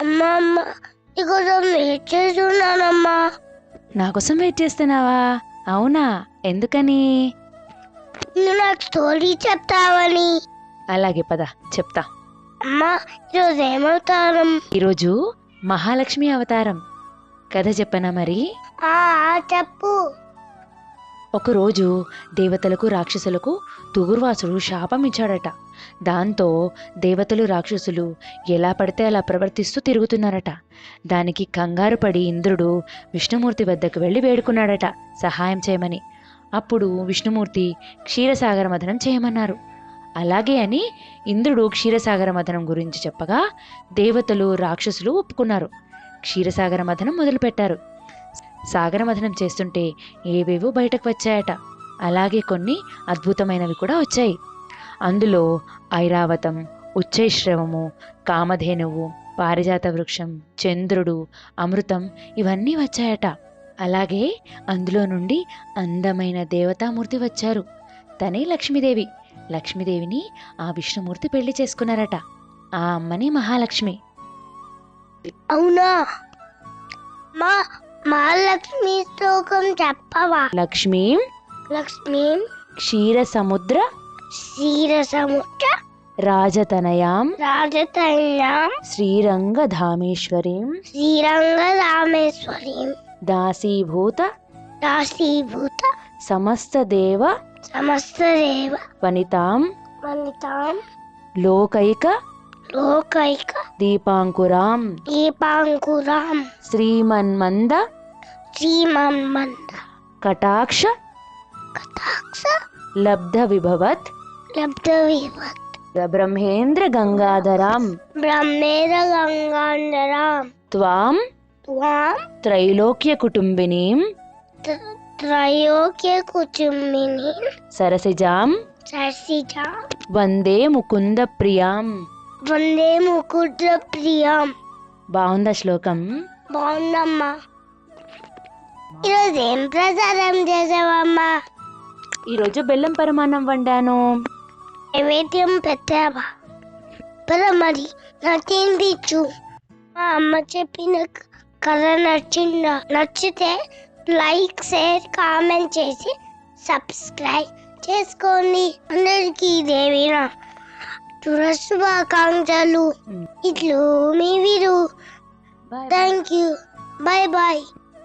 అమ్మా అమ్మ నీకోసం వెయిట్ చేస్తున్నానమ్మా. నా కోసం వెయిట్ చేస్తున్నావా? అవునా? ఎందుకని? నువ్వు నాకు స్టోరీ చెప్తావని. అలాగే పద చెప్తా. అమ్మా ఈరోజు ఏమవుతారం? ఈరోజు మహాలక్ష్మి అవతారం. కథ చెప్పనా మరి? ఆ ఆ, చెప్పు. ఒకరోజు దేవతలకు రాక్షసులకు తుగుర్వాసుడు శాపం ఇచ్చాడట దాంతో దేవతలు రాక్షసులు ఎలా పడితే అలా ప్రవర్తిస్తూ తిరుగుతున్నారట. దానికి కంగారు పడి ఇంద్రుడు విష్ణుమూర్తి వద్దకు వెళ్ళి వేడుకున్నాడట సహాయం చేయమని. అప్పుడు విష్ణుమూర్తి క్షీరసాగర మథనం చేయమన్నారు. అలాగే అని ఇంద్రుడు క్షీరసాగర మథనం గురించి చెప్పగా దేవతలు రాక్షసులు ఒప్పుకున్నారు. క్షీరసాగర మథనం మొదలుపెట్టారు. సాగరమథనం చేస్తుంటే ఏవేవో బయటకు వచ్చాయట. అలాగే కొన్ని అద్భుతమైనవి కూడా వచ్చాయి. అందులో ఐరావతం ఉచ్చైశ్రవము కామధేనువు పారిజాత వృక్షం చంద్రుడు అమృతం ఇవన్నీ వచ్చాయట. అలాగే అందులో నుండి అందమైన దేవతామూర్తి వచ్చారు. తనే లక్ష్మీదేవి. లక్ష్మీదేవిని ఆ విష్ణుమూర్తి పెళ్ళి చేసుకున్నారట. ఆ అమ్మని మహాలక్ష్మి. అవునా? మా మహాలక్ష్మి శ్లోకం చెప్పవా? లక్ష్మీ? లక్ష్మి? క్షీర సముద్ర క్షీరసముద్ర? రాజతనయాం? రాజతైన్యం? శ్రీరంగధామేశ్వరీం? శ్రీరంగ రామేశ్వరి దాసీభూత? దాసీభూత? సమస్త దేవ సమస్త దేవ వనితాం? వనితాం? లోకైక? లోకైక దీపాంకురాం దీపాంకురాం శ్రీమన్మంద శ్రీమన్మంద కటాక్ష కటాక్ష లబ్ధ విభవత్ లబ్ధ విభత్ బ్రహ్మేంద్ర గంగాధరాం బ్రహ్మేర గంగాంధరాం త్వాం త్వాం త్రైలోక్య కుటుంబినీం త్ర- త్రయోక్య కుటుంబిని సరసిజాం సర్సిజ వందే ముకుట ప్రియం. బాగుందా శ్లోకం? బాగుందమ్మా. ఈరోజు ఏం ప్రసారం చేసావమ్మా? ఈరోజు బెల్లం పరమాన్నం వండాను. నైవేద్యం పెట్టావా? పద మరి నాకేం తెచ్చు మా అమ్మ చెప్పిన కథ నచ్చిందా? నచ్చితే లైక్ షేర్ కామెంట్ చేసి సబ్స్క్రైబ్ చేసుకోండి. అందరికీ దేవిన శుభాకాంక్షలు. ఇట్లు మీ వీరు. Thank you bye bye